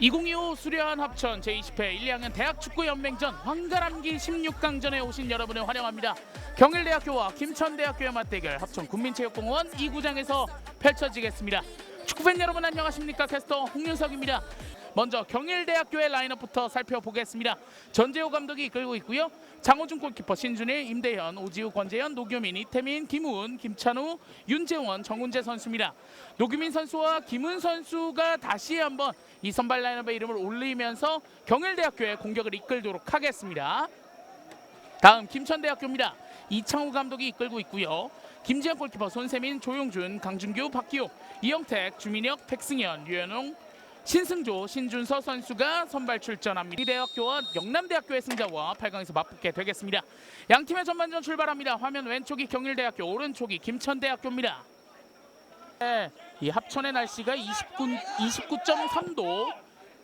2025 수려한 합천 제20회 1, 2학년 대학축구연맹전 황가람기 16강전에 오신 여러분을 환영합니다. 경일대학교와 김천대학교의 맞대결 합천 국민체육공원 2구장에서 펼쳐지겠습니다. 축구팬 여러분 안녕하십니까? 캐스터 홍윤석입니다. 먼저 경일대학교의 라인업부터 살펴보겠습니다. 전재호 감독이 이끌고 있고요. 장호준 골키퍼, 신준일, 임대현, 오지우, 권재현, 노규민, 이태민, 김훈, 김찬우, 윤재원, 정훈재 선수입니다. 노규민 선수와 김훈 선수가 다시 한번 이 선발 라인업의 이름을 올리면서 경일대학교의 공격을 이끌도록 하겠습니다. 다음 김천대학교입니다. 이창우 감독이 이끌고 있고요. 김지현 골키퍼, 손세민, 조용준, 강준규, 박기호, 이영택, 주민혁, 백승현, 유현웅, 신승조, 신준서 선수가 선발 출전합니다. 이 대학교와 영남대학교의 승자와 8강에서 맞붙게 되겠습니다. 양 팀의 전반전 출발합니다. 화면 왼쪽이 경일대학교, 오른쪽이 김천대학교입니다. 네, 이 합천의 날씨가 29, 29.3도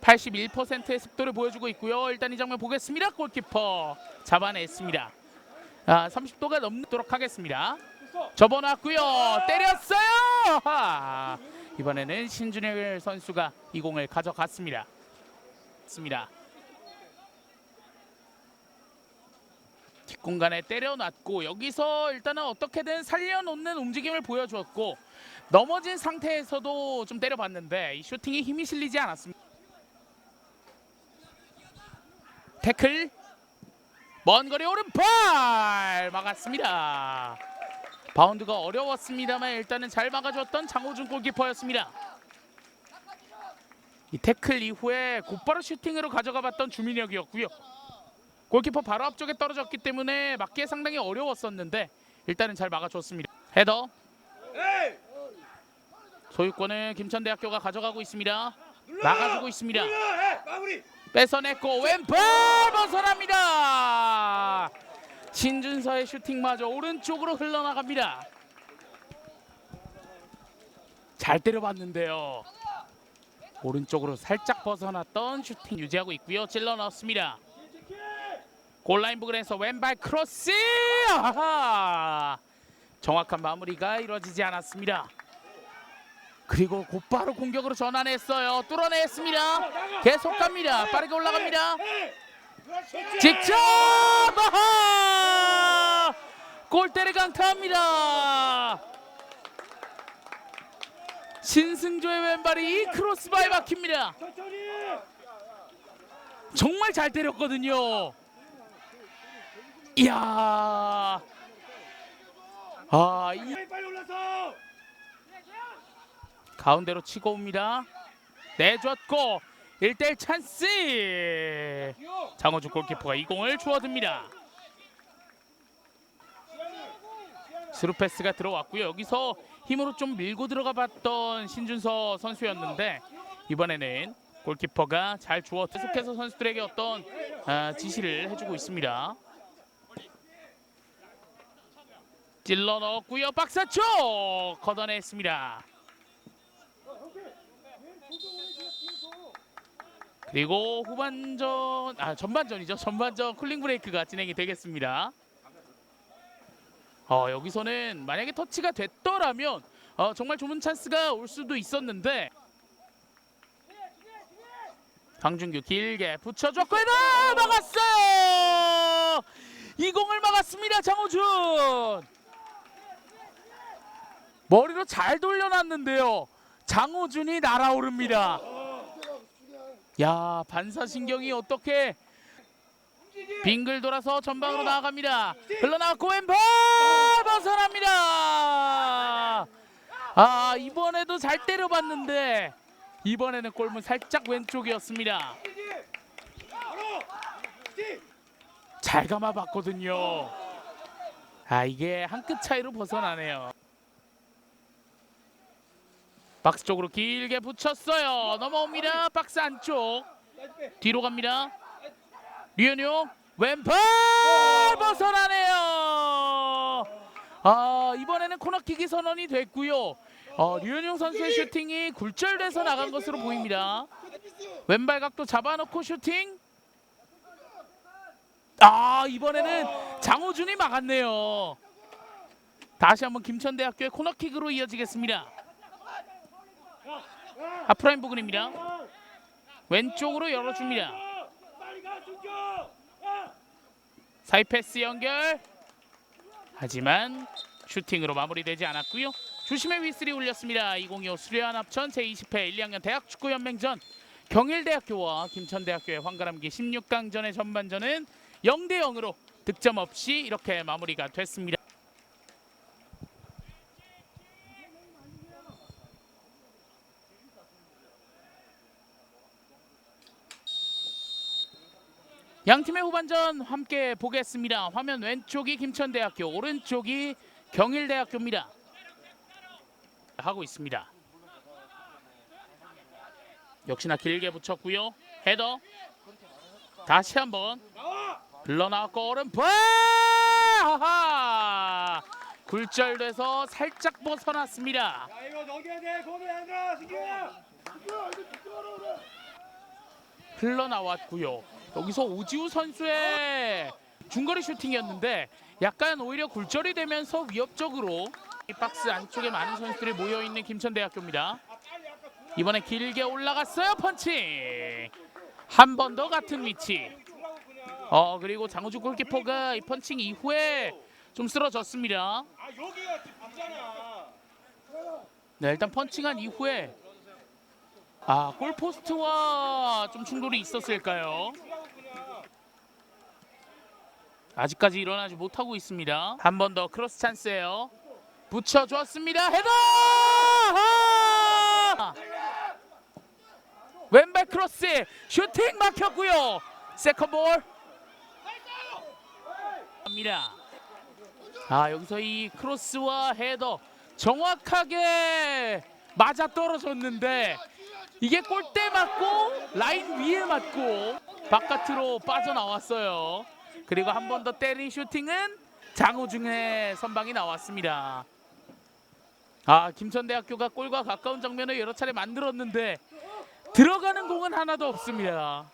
81%의 습도를 보여주고 있고요. 일단 이 장면 보겠습니다. 골키퍼 잡아냈습니다. 아, 30도가 넘도록 하겠습니다. 접어놨고요. 때렸어요. 하. 이번에는 신준일 선수가 이 공을 가져갔습니다. 습니다. 뒷공간에 때려놨고 여기서 일단은 어떻게든 살려놓는 움직임을 보여주었고 넘어진 상태에서도 좀 때려봤는데 이 슈팅에 힘이 실리지 않았습니다. 태클 먼 거리 오른발 막았습니다. 바운드가 어려웠습니다만 일단은 잘 막아줬던 장호준 골키퍼였습니다. 이 태클 이후에 곧바로 슈팅으로 가져가봤던 주민혁이었고요. 골키퍼 바로 앞쪽에 떨어졌기 때문에 막기에 상당히 어려웠었는데 일단은 잘 막아줬습니다. 헤더 소유권을 김천대학교가 가져가고 있습니다. 나가주고 있습니다. 뺏어냈고 왼발 벗어납니다. 신준서의 슈팅마저 오른쪽으로 흘러나갑니다. 잘 때려봤는데요. 오른쪽으로 살짝 벗어났던 슈팅 유지하고 있고요. 찔러 넣습니다. 골라인 부근에서 왼발 크로스! 아하! 정확한 마무리가 이루어지지 않았습니다. 그리고 곧바로 공격으로 전환했어요. 뚫어냈습니다. 계속 갑니다. 빠르게 올라갑니다. 직접 아하! 골대를 강타합니다. 신승조의 왼발이 이 크로스바에 박힙니다. 정말 잘 때렸거든요. 이야. 아, 이. 가운데로 치고 옵니다. 내줬고 1대1 찬스. 장호준 골키퍼가 이 공을 주워듭니다. 스루 패스가 들어왔고요. 여기서 힘으로 좀 밀고 들어가 봤던 신준서 선수였는데 이번에는 골키퍼가 잘 주워 계속해서 선수들에게 어떤 아, 지시를 해주고 있습니다. 찔러 넣었고요. 박스 쪽 걷어냈습니다. 그리고 후반전 아 전반전이죠. 전반전 쿨링 브레이크가 진행이 되겠습니다. 어 여기서는 만약에 터치가 됐더라면 어, 정말 좋은 찬스가 올 수도 있었는데 강준규 길게 붙여줬고 나 막았어요. 이 공을 막았습니다. 장호준 머리로 잘 돌려놨는데요. 장호준이 날아오릅니다. 야 반사신경이 어떻게 빙글 돌아서 전방으로 나아갑니다. 흘러나왔고 왼발 벗어납니다. 아 이번에도 잘 때려봤는데 이번에는 골문 살짝 왼쪽이었습니다. 잘 감아봤거든요. 아 이게 한 끗 차이로 벗어나네요. 박스 쪽으로 길게 붙였어요. 넘어옵니다. 박스 안쪽 뒤로 갑니다. 류현용 왼발 벗어나네요. 아 이번에는 코너킥이 선언이 됐고요. 어, 류현용 선수의 슈팅이 굴절돼서 나간 것으로 보입니다. 왼발 각도 잡아놓고 슈팅. 아 이번에는 장호준이 막았네요. 다시 한번 김천대학교의 코너킥으로 이어지겠습니다. 하프라인 부근입니다. 왼쪽으로 열어줍니다. 사이 패스 연결. 하지만 슈팅으로 마무리되지 않았고요. 주심의 휘슬이 울렸습니다. 2025 수려한 합천 제20회 1, 2학년 대학 축구 연맹전 경일대학교와 김천대학교의 황가람기 16강전의 전반전은 0대 0으로 득점 없이 이렇게 마무리가 됐습니다. 양 팀의 후반전 함께 보겠습니다. 화면 왼쪽이 김천대학교, 오른쪽이 경일대학교입니다. 하고 있습니다. 역시나 길게 붙였고요. 헤더 다시 한번 나와. 흘러나왔고 오른발 하하 굴절돼서 살짝 벗어났습니다. 흘러나왔고요. 여기서 오지우 선수의 중거리 슈팅이었는데 약간 오히려 굴절이 되면서 위협적으로 이 박스 안쪽에 많은 선수들이 모여 있는 김천대학교입니다. 이번에 길게 올라갔어요 펀칭 한 번 더 같은 위치. 어 그리고 장우주 골키퍼가 이 펀칭 이후에 좀 쓰러졌습니다. 네 일단 펀칭한 이후에 아 골포스트와 좀 충돌이 있었을까요? 아직까지 일어나지 못하고 있습니다. 한 번 더 크로스 찬스예요. 붙여줬습니다. 헤더! 아! 왼발 크로스 슈팅 막혔고요. 세컨 볼. 합니다. 아 여기서 이 크로스와 헤더 정확하게 맞아 떨어졌는데 이게 골대 맞고 라인 위에 맞고 바깥으로 빠져나왔어요. 그리고 한 번 더 때린 슈팅은 장우중의 선방이 나왔습니다. 아 김천대학교가 골과 가까운 장면을 여러 차례 만들었는데 들어가는 공은 하나도 없습니다.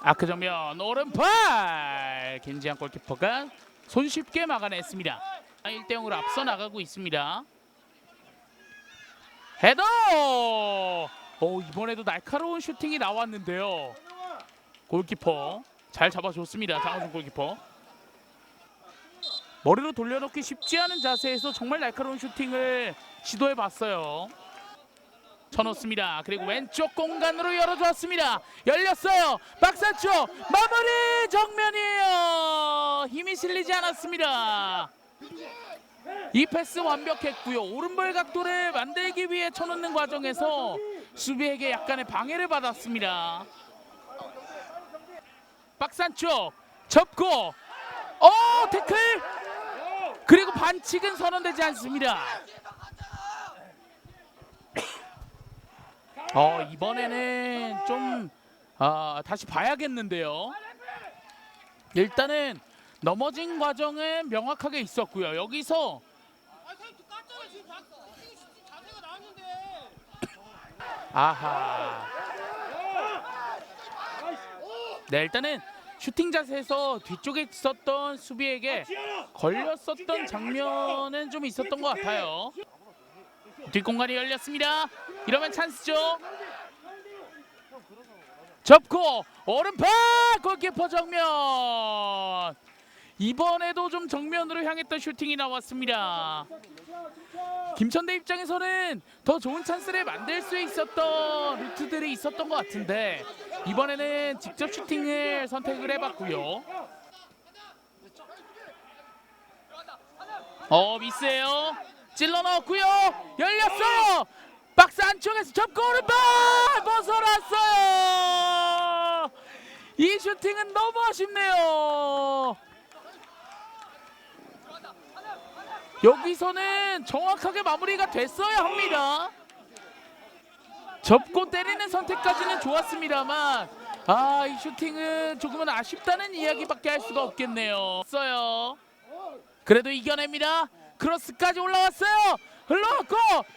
아크 정면 오른팔 김지한 골키퍼가 손쉽게 막아냈습니다. 1대 0으로 앞서 나가고 있습니다. 헤더! 오, 이번에도 날카로운 슈팅이 나왔는데요. 골키퍼 잘 잡아줬습니다. 장호준 골키퍼. 머리로 돌려놓기 쉽지 않은 자세에서 정말 날카로운 슈팅을 시도해봤어요. 쳐놓습니다. 그리고 왼쪽 공간으로 열어주었습니다. 열렸어요. 박사초 마무리 정면이에요. 힘이 실리지 않았습니다. 이 패스 완벽했고요. 오른발 각도를 만들기 위해 쳐놓는 과정에서 수비에게 약간의 방해를 받았습니다. 박스 안쪽 접고 어 태클 그리고 반칙은 선언되지 않습니다. 어 이번에는 좀 아, 다시 봐야겠는데요. 일단은 넘어진 과정은 명확하게 있었고요. 여기서. 아하. 네 일단은 슈팅 자세에서 뒤쪽에 있었던 수비에게. 걸렸었던 장면은 좀 있었던 것 같아요. 뒷공간이 열렸습니다. 이러면 찬스죠. 접고 오른팔 골키퍼 정면. 이번에도 좀 정면으로 향했던 슈팅이 나왔습니다. 김천대 입장에서는 더 좋은 찬스를 만들 수 있었던 루트들이 있었던 것 같은데 이번에는 직접 슈팅을 선택을 해봤고요. 어 미스예요. 찔러 넣었고요. 열렸어요. 박스 안쪽에서 접고 오른발 벗어났어요. 이 슈팅은 너무 아쉽네요. 여기서는 정확하게 마무리가 됐어야 합니다. 접고 때리는 선택까지는 좋았습니다만 아 이 슈팅은 조금은 아쉽다는 이야기밖에 할 수가 없겠네요. 써요. 그래도 이겨냅니다. 크로스까지 올라왔어요. 흘러갔고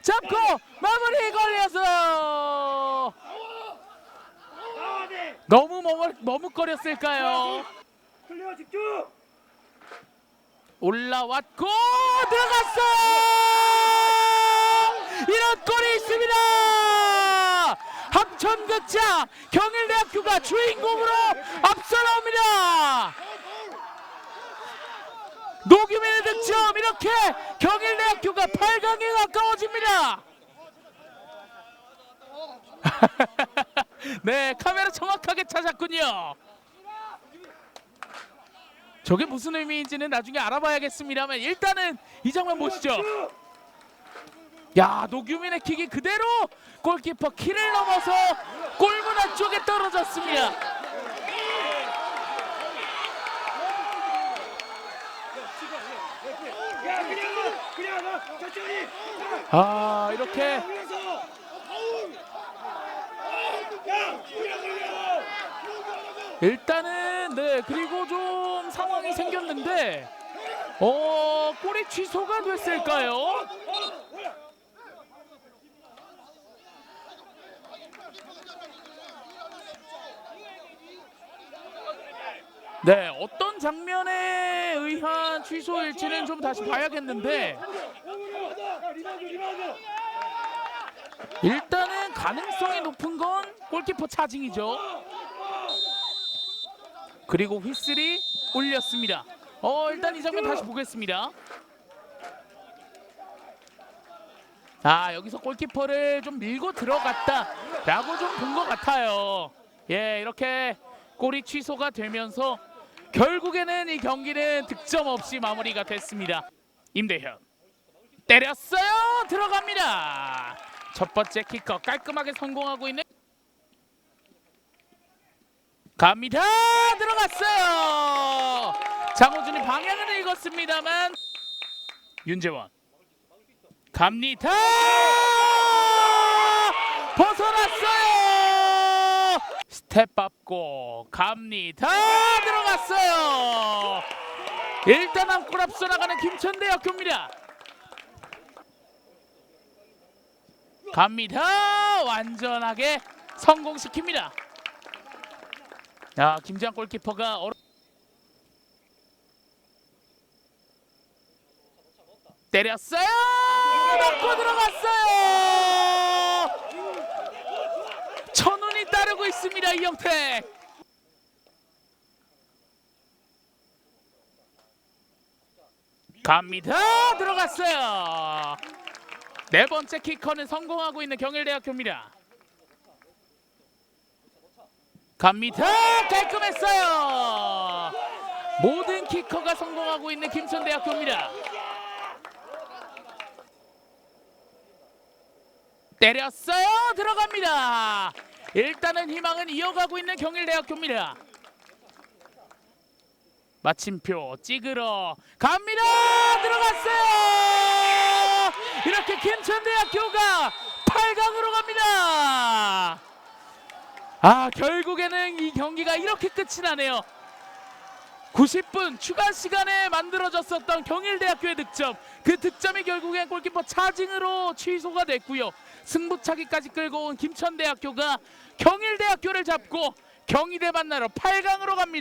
잡고 마무리 걸려서. 너무 머뭇거렸을까요? 클리어 집중. 올라왔고 들어갔어 이런 골이 있습니다! 합천 극장 경일대학교가 주인공으로 앞서 나옵니다! 노규민의 득점! 이렇게 경일대학교가 8강에 가까워집니다! 네 카메라 정확하게 찾았군요 저게 무슨 의미인지는 나중에 알아봐야겠습니다만 일단은 이 장면 보시죠. 야 노규민의 킥이 그대로 골키퍼 키를 넘어서 골문 안쪽에 떨어졌습니다. 아 이렇게 일단은 네 그리고 좀 상황이 생겼는데 어 골이 취소가 됐을까요? 네 어떤 장면에 의한 취소일지는 좀 다시 봐야겠는데 일단은 가능성이 높은 건 골키퍼 차징이죠. 그리고 휘슬이 울렸습니다. 어 일단 이 장면 다시 보겠습니다. 아 여기서 골키퍼를 좀 밀고 들어갔다라고 좀 본 것 같아요. 예 이렇게 골이 취소가 되면서 결국에는 이 경기는 득점 없이 마무리가 됐습니다. 임대현 때렸어요 들어갑니다. 첫 번째 키커 깔끔하게 성공하고 있는 갑니다 들어갔어요 장호준이 방향은 읽었습니다만 윤재원 갑니다 벗어났어요 스텝 밟고 갑니다 들어갔어요 일단 한 골 앞서 나가는 김천대학교입니다 갑니다. 완전하게 성공시킵니다. 야, 김지한 골키퍼가 어려... 때렸어요. 넣고 들어갔어요. 천운이 따르고 있습니다. 이영택. 갑니다. 들어갔어요. 네 번째 키커는 성공하고 있는 경일대학교입니다. 갑니다. 깔끔했어요. 모든 키커가 성공하고 있는 김천대학교입니다. 때렸어요. 들어갑니다. 일단은 희망은 이어가고 있는 경일대학교입니다. 마침표 찍으러 갑니다. 들어갔어요. 이렇게 김천대학교가 8강으로 갑니다. 아 결국에는 이 경기가 이렇게 끝이 나네요. 90분 추가 시간에 만들어졌었던 경일대학교의 득점. 그 득점이 결국엔 골키퍼 차징으로 취소가 됐고요. 승부차기까지 끌고 온 김천대학교가 경일대학교를 잡고 경희대 만나러 8강으로 갑니다